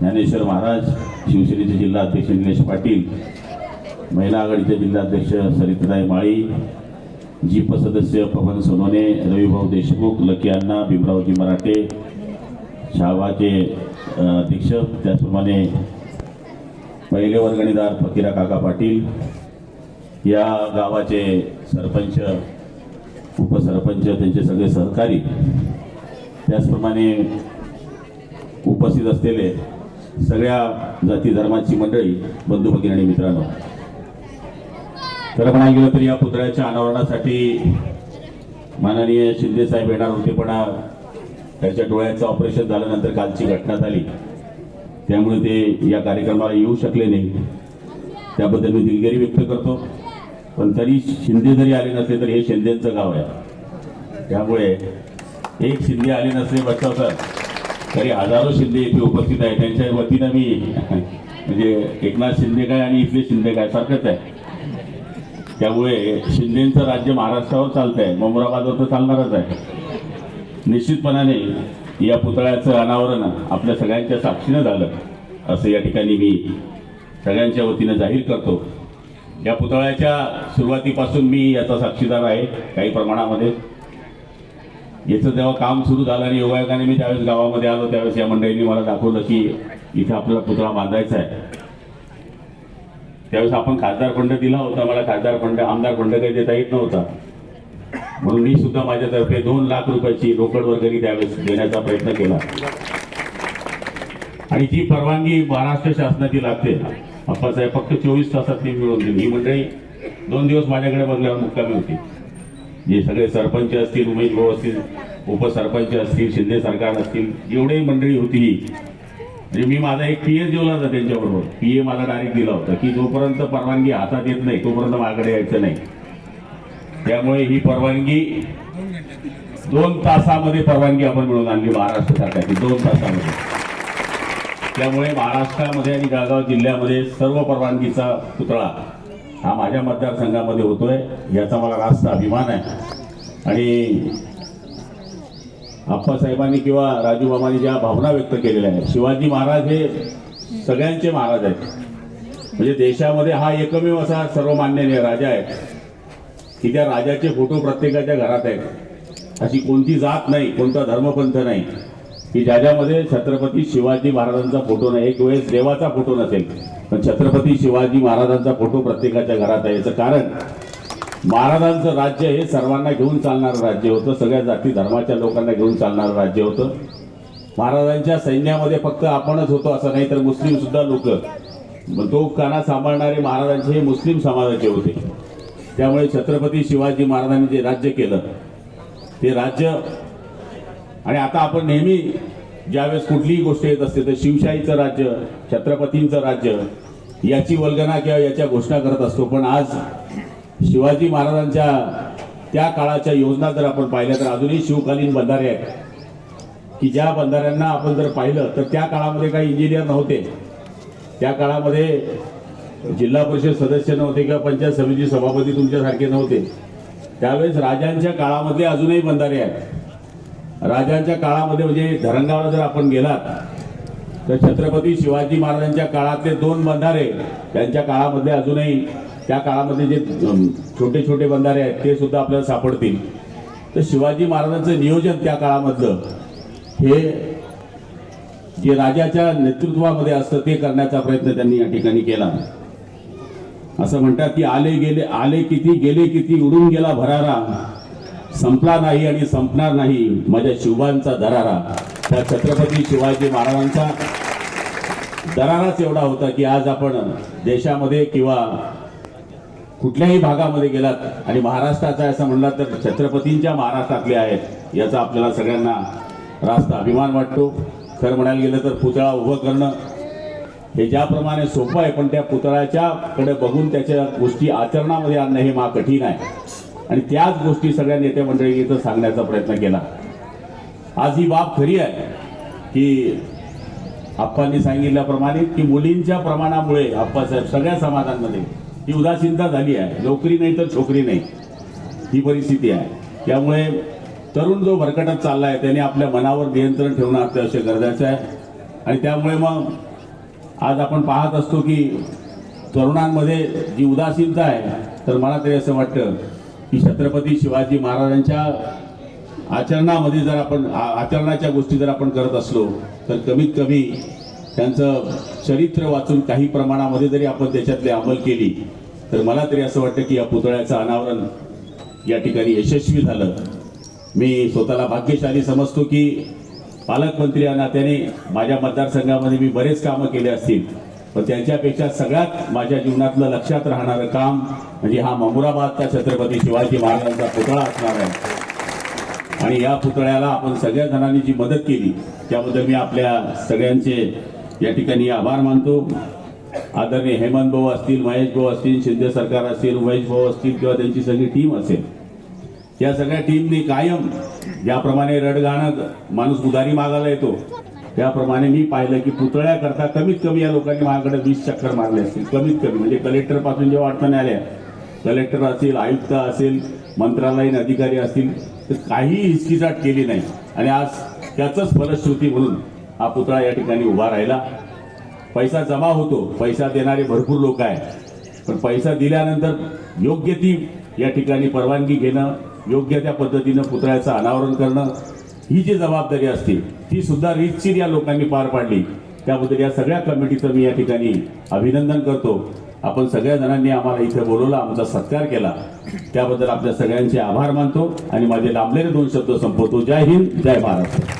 ज्ञानेश्वर महाराज शिवसेनेचे जिल्हा अध्यक्ष निलेश पाटील महिला आघाडीचे जिल्हाध्यक्ष सरिताई माळी जीप सदस्य पवन सोनोने रविभाऊ देशमुख लकी अण्णा भीमरावजी मराठे शाहबाचे अध्यक्ष त्याचप्रमाणे पहिले वर्गणीदार फकीरा काका पाटील या गावाचे सरपंच उपसरपंच त्यांचे सगळे सहकारी त्याचप्रमाणे उपस्थित असलेले सगळ्या जाती धर्माची मंडळी बंधू भगिनी आणि मित्रांनो. खरं म्हणायला गेलं तर या पुतळ्याच्या अनावरणासाठी माननीय शिंदे साहेब येणार होते पण त्याच्या डोळ्याचं ऑपरेशन झाल्यानंतर कालची घटना झाली. त्यामुळे ते या कार्यक्रमाला येऊ शकले नाही. त्याबद्दल मी दिलगिरी व्यक्त करतो. पण तरी शिंदे जरी आले नसले तरी हे शिंदेचं गाव आहे. त्यामुळे एक शिंदे आले नसले बचावतात तरी हजारो शिंदे इथे उपस्थित आहे. त्यांच्या वतीनं मी म्हणजे एकनाथ शिंदे काय आणि इथले शिंदे काय सारखंच आहे. त्यामुळे शिंदेचं राज्य महाराष्ट्रावर चालतंय. आहे मुंबराबादवर तर चालणारच आहे. निश्चितपणाने या पुतळ्याचं अनावरण आपल्या सगळ्यांच्या साक्षीनं झालं असं या ठिकाणी मी सगळ्यांच्या वतीनं जाहीर करतो. या पुतळ्याच्या सुरुवातीपासून मी याचा साक्षीदार आहे काही प्रमाणामध्ये. याचं जेव्हा काम सुरू झालं आणि योगायोगाने मी ज्यावेळेस गावामध्ये आलो. त्यावेळेस या मंडळींनी मला दाखवलं की इथे आपला पुतळा बांधायचा आहे. त्यावेळेस आपण खासदार फंड दिला होता. मला खासदार फंड आमदार फंड काही देता येत नव्हता. म्हणून मी सुद्धा माझ्यातर्फे दोन लाख रुपयाची रोकड वर्गणी त्यावेळेस देण्याचा प्रयत्न केला. आणि जी परवानगी महाराष्ट्र शासनाची लागते अप्पासाहेब फक्त चोवीस तासात ती मिळवून दिली ही मंडळी दोन दिवस माझ्याकडे बघल्यावर मुक्कामी होती. जे सगळे सरपंच असतील उमेश भाऊ असतील उपसरपंच असतील शिंदे सरकार असतील एवढी मंडळी होती ही. म्हणजे मी माझा एक पी एस जेवला होता त्यांच्याबरोबर. पी ए मला डायरेक्ट दिला होता की जोपर्यंत परवानगी हातात येत नाही तोपर्यंत माझ्याकडे यायचं नाही. त्यामुळे ही परवानगी दोन तासामध्ये परवानगी आपण मिळवून आणली महाराष्ट्र सरकारची दोन तासामध्ये. त्यामुळे महाराष्ट्रामध्ये आणि जळगाव जिल्ह्यामध्ये सर्व परवानगीचा पुतळा हा माझ्या मतदारसंघामध्ये होतोय याचा मला रास्त अभिमान आहे. आणि आप्पासाहेबांनी किंवा राजूबाबांनी ज्या भावना व्यक्त केलेल्या आहेत शिवाजी महाराज हे सगळ्यांचे महाराज आहेत. म्हणजे देशामध्ये हा एकमेव असा सर्वमान्य राजा आहे की त्या राजाचे फोटो प्रत्येकाच्या घरात आहेत. अशी कोणती जात नाही कोणता धर्मपंथ नाही. की ज्याच्यामध्ये छत्रपती शिवाजी महाराजांचा फोटो नाही. एक वेळेस देवाचा फोटो नसेल पण छत्रपती शिवाजी महाराजांचा फोटो प्रत्येकाच्या घरात आहे. याचं कारण महाराजांचं राज्य हे सर्वांना घेऊन चालणारं राज्य होतं. सगळ्या जाती धर्माच्या लोकांना घेऊन चालणारं राज्य होतं. महाराजांच्या सैन्यामध्ये फक्त आपणच होतो असं नाही तर मुस्लिम सुद्धा लोक. तो काना सांभाळणारे महाराजांचे हे मुस्लिम समाजाचे होते. त्यामुळे छत्रपती शिवाजी महाराजांनी जे राज्य केलं ते राज्य आणि आता आपण नेहमी ज्यावेळेस कुठलीही गोष्ट येत असते तर शिवशाहीचं राज्य छत्रपतींचं राज्य याची वल्गना किंवा याच्या घोषणा करत असतो. पण आज शिवाजी महाराजांच्या त्या काळाच्या योजना जर आपण पाहिल्या तर अजूनही शिवकालीन बंधारे आहेत. की ज्या बंधाऱ्यांना आपण जर पाहिलं तर त्या काळामध्ये काही इंजिनियर नव्हते. त्या काळामध्ये जिल्हा परिषद सदस्य नव्हते किंवा पंचायत समिती सभापती तुमच्यासारखे नव्हते. त्यावेळेस राजांच्या काळामधले अजूनही बंधारे आहेत. राजांच्या काळामध्ये म्हणजे धरणगावला जर आपण गेलात तर छत्रपती शिवाजी महाराजांच्या काळातले दोन बंधारे त्यांच्या काळामध्ये अजूनही त्या काळामध्ये जे छोटे छोटे बंधारे आहेत ते सुद्धा आपल्याला सापडतील. तर शिवाजी महाराजांचं नियोजन त्या काळामधलं हे जे राजाच्या नेतृत्वामध्ये असतं ते करण्याचा प्रयत्न त्यांनी या ठिकाणी केला. असं म्हणतात की आले गेले आले किती गेले किती उडून गेला भरारा. संपला नाही आणि संपणार नाही माझ्या शिवांचा दरारा. त्या छत्रपती शिवाजी महाराजांचा दराराच एवढा होता की आज आपण देशामध्ये किंवा कुठल्याही भागामध्ये गेलात आणि महाराष्ट्राचा असं म्हणला तर छत्रपतींच्या महाराष्ट्रातले आहेत याचा आपल्याला सगळ्यांना रास्त अभिमान वाटतो. खरं म्हणायला गेलं तर पुतळा उभं करणं हे ज्याप्रमाणे सोपं आहे पण त्या पुतळ्याच्याकडे बघून त्याच्या गोष्टी आचरणामध्ये आणणं हे मा कठीण आहे. आणि त्याच गोष्टी सगळ्या नेत्या मंडळी इथं सांगण्याचा प्रयत्न केला. आज ही बाब खरी आहे की आप्पांनी सांगितल्याप्रमाणे की मुलींच्या प्रमाणामुळे आप्पासाहेब सगळ्या समाजांमध्ये ही उदासीनता झाली आहे. नोकरी नाही तर छोकरी नाही. ही परिस्थिती आहे. त्यामुळे तरुण जो भरकटत चालला आहे त्याने आपल्या मनावर नियंत्रण ठेवणं अत्यावश्यक गरजेचं आहे. आणि त्यामुळे मग आज आपण पाहत असतो की तरुणांमध्ये जी उदासीनता आहे तर मला तरी असं वाटतं की छत्रपती शिवाजी महाराजांच्या आचरणामध्ये जर आपण आ- आचरणाच्या गोष्टी जर आपण करत असलो तर कमीत कमी त्यांचं चरित्र वाचून काही प्रमाणामध्ये जरी आपण त्याच्यातले अंमल केली तर मला तरी असं वाटतं की या पुतळ्याचं अनावरण या ठिकाणी यशस्वी झालं. मी स्वतःला भाग्यशाली समजतो की पालकमंत्री या नात्याने माझ्या मतदारसंघामध्ये मी बरेच कामं केले असतील. पण त्यांच्यापेक्षा सगळ्यात माझ्या जीवनातलं लक्षात राहणारं काम म्हणजे हा ममुराबादचा छत्रपती शिवाजी महाराजांचा पुतळा असणार आहे. आणि या पुतळ्याला आपण सगळ्या जणांनी जी मदत केली त्याबद्दल मी आपल्या सगळ्यांचे या ठिकाणी आभार मानतो. आदरणीय हेमंत भाऊ असतील महेश भाऊ असतील शिंदे सरकार असतील उमेश भाऊ असतील किंवा त्यांची सगळी टीम असेल या सगळ्या टीमने कायम ज्याप्रमाणे रडगाणं माणूस उधारी मागायला येतो. त्याप्रमाणे मी पाहिलं की पुतळ्याकरता कमीत कमी या लोकांनी माझ्याकडे वीस चक्कर मारले असतील. कमीत कमी. म्हणजे कलेक्टरपासून जेव्हा अडचणी आल्या कलेक्टर असेल आयुक्त असेल मंत्रालयीन अधिकारी असतील तर काही हिचकिचाट केली नाही. आणि आज त्याचंच फलश्रुती म्हणून हा पुतळा या ठिकाणी उभा राहिला. पैसा जमा होतो. पैसा देणारे भरपूर लोक आहे पण पैसा दिल्यानंतर योग्य ती या ठिकाणी परवानगी घेणं योग्य त्या पद्धतीनं पुतळ्याचं अनावरण करणं ही जी जबाबदारी असते ती सुद्धा रीतशीर या लोकांनी पार पाडली. त्याबद्दल या सगळ्या कमिटीचं मी या ठिकाणी अभिनंदन करतो. आपण सगळ्या जणांनी आम्हाला इथे बोलवलं आमचा सत्कार केला. त्याबद्दल आपल्या सगळ्यांचे आभार मानतो आणि माझे लांबलेले दोन शब्द संपवतो. जय हिंद जय महाराष्ट्र